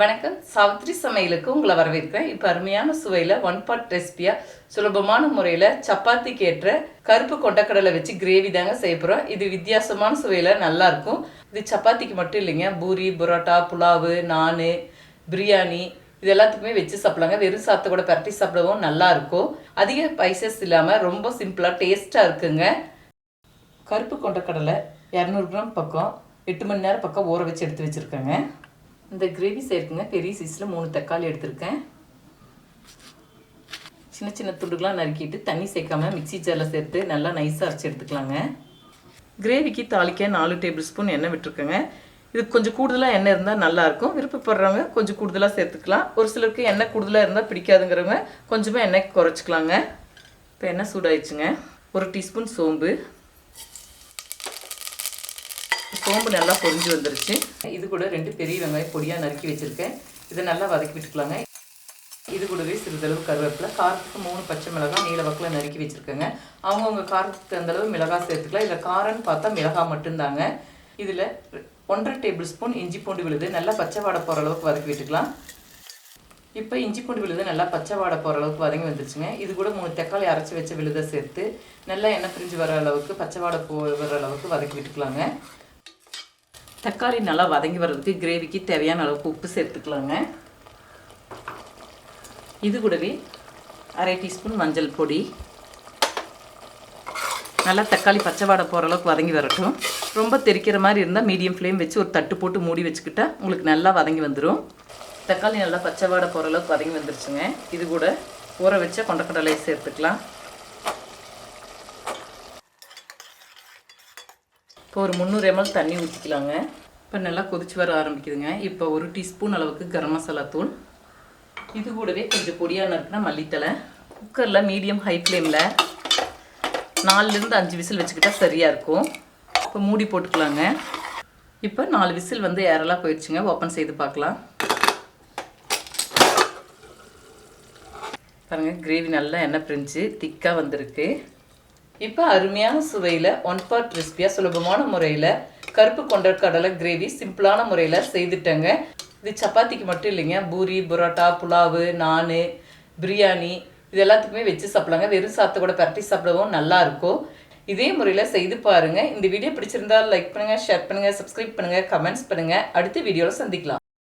வணக்கம். சாவித்ரி சமையலுக்கு உங்களை வரவேற்கிறேன். இப்போ அருமையான சுவையில் ஒன் பாட் ரெசிபியாக சுலபமான முறையில் சப்பாத்திக்கு ஏற்ற கருப்பு கொண்டக்கடலை வச்சு கிரேவி தாங்க செய்ய போகிறோம் இது வித்தியாசமான சுவையில் நல்லாயிருக்கும் இது சப்பாத்திக்கு மட்டும் இல்லைங்க. பூரி புரோட்டா புலாவு நான் பிரியாணி இது எல்லாத்துக்குமே வச்சு சாப்பிடலாங்க. வெறும் சாத்த கூட பரட்டி சாப்பிடவும் நல்லாயிருக்கும் அதிக பைசஸ் இல்லாமல் ரொம்ப சிம்பிளாக டேஸ்ட்டாக இருக்குங்க. கருப்பு கொண்டக்கடலை இரநூறு கிராம் பக்கம் எட்டு மணி நேரம் பக்கம் ஊற வச்சு எடுத்து வச்சுருக்கேங்க. இந்த கிரேவி செய்யறதுங்க பெரிய சைஸில் மூணு தக்காளி எடுத்திருக்கேன். சின்ன சின்ன துண்டுகளாக நறுக்கிட்டு தண்ணி சேர்க்காம மிக்ஸி ஜாரில் சேர்த்து நல்லா நைஸாக அரைச்சி எடுத்துக்கலாங்க. கிரேவிக்கு தாளிக்க நாலு டேபிள் ஸ்பூன் எண்ணெய் விட்டுருக்கேங்க. இது கொஞ்சம் கூடுதலாக எண்ணெய் இருந்தால் நல்லாயிருக்கும் விருப்பப்படுறவங்க கொஞ்சம் கூடுதலாக சேர்த்துக்கலாம். ஒரு சிலருக்கு எண்ணெய் கூடுதலாக இருந்தால் பிடிக்காதுங்கிறவங்க கொஞ்சமாக எண்ணெய் குறைச்சிக்கலாங்க. இப்போ எண்ணெய் சூடாயிடுச்சுங்க. ஒரு டீஸ்பூன் சோம்பு. சோம்பு நல்லா பொரிஞ்சு வந்துருச்சு. இது கூட ரெண்டு பெரிய வெங்காயம் பொடியாக நறுக்கி வச்சுருக்கேன். இதை நல்லா வதக்கி விட்டுக்கலாங்க. இது கூடவே சிறிதளவு கருவேப்பிலை காரத்துக்கு மூணு பச்சை மிளகாய் நீல வாக்கில் நறுக்கி வச்சுருக்கேங்க. அவங்கவுங்க காரத்துக்கு தகுந்தளவு மிளகாய் சேர்த்துக்கலாம். இதில் காரம்னு பார்த்தா மிளகாய் மட்டும்தாங்க. இதில் ஒன்றரை டேபிள் ஸ்பூன் இஞ்சி பூண்டு விழுது. நல்லா பச்சை வாடை போகிற அளவுக்கு வதக்கி விட்டுக்கலாம். இப்போ இஞ்சி பூண்டு விழுது நல்லா பச்சை வாடை போகிற அளவுக்கு வதங்கி வந்துருச்சுங்க. இது கூட மூணு தக்காளி அரைச்சி வச்ச விழுதை சேர்த்து நல்லா எண்ணெய் பிரிஞ்சு வர அளவுக்கு பச்சை வாடை போ வர அளவுக்கு வதக்கி விட்டுக்கலாங்க. தக்காளி நல்லா வதங்கி வர்றதுக்கு கிரேவிக்கு தேவையான அளவுக்கு உப்பு சேர்த்துக்கலாங்க. இது கூடவே அரை டீஸ்பூன் மஞ்சள் பொடி. நல்லா தக்காளி பச்சை வாடை போகிற அளவுக்கு வதங்கி வரட்டும். ரொம்ப தெரிக்கிற மாதிரி இருந்தால் மீடியம் ஃப்ளேம் வச்சு ஒரு தட்டு போட்டு மூடி வச்சுக்கிட்டா உங்களுக்கு நல்லா வதங்கி வந்துடும் தக்காளி நல்லா பச்சை வாடை போகிற அளவுக்கு வதங்கி வந்துருச்சுங்க. இது கூட ஊற வச்ச கொண்டக்கடலையை சேர்த்துக்கலாம். இப்போ ஒரு முந்நூறு எம்எல் தண்ணி ஊற்றிக்கலாங்க இப்போ நல்லா கொதிச்சு வர ஆரம்பிக்குதுங்க. இப்போ ஒரு டீஸ்பூன் அளவுக்கு கரம் மசாலா தூள். இது கூடவே கொஞ்சம் பொடியாக நறுக்கினா மல்லித்தலை குக்கரில் மீடியம் ஹை ஃப்ளேமில் நாலுலேருந்து அஞ்சு விசில் வச்சுக்கிட்டால் சரியாக இருக்கும். இப்போ மூடி போட்டுக்கலாங்க. இப்போ நாலு விசில் வந்து ஏரெல்லாம் போயிடுச்சுங்க. ஓப்பன் செய்து பார்க்கலாம். பாருங்கள் கிரேவி நல்லா எண்ணெய் பிரிஞ்சு திக்காக வந்திருக்கு. இப்போ அருமையான சுவையில் ஒன் பார்ட் ரெசிபியாக சுலபமான முறையில் கருப்பு கொண்ட கடலை கிரேவி சிம்பிளான முறையில் செய்துட்டேங்க. இது சப்பாத்திக்கு மட்டும் இல்லைங்க. பூரி புரோட்டா புலாவு நான் பிரியாணி இது எல்லாத்துக்குமே வச்சு சாப்பிடலாங்க. வெறும் சாத்தை கூட பரட்டி சாப்பிடவும் நல்லாயிருக்கும் இதே முறையில் செய்து பாருங்கள் இந்த வீடியோ பிடிச்சிருந்தா லைக் பண்ணுங்கள் ஷேர் பண்ணுங்கள் சப்ஸ்கிரைப் பண்ணுங்கள் கமெண்ட்ஸ் பண்ணுங்கள் அடுத்த வீடியோவில் சந்திக்கலாம்.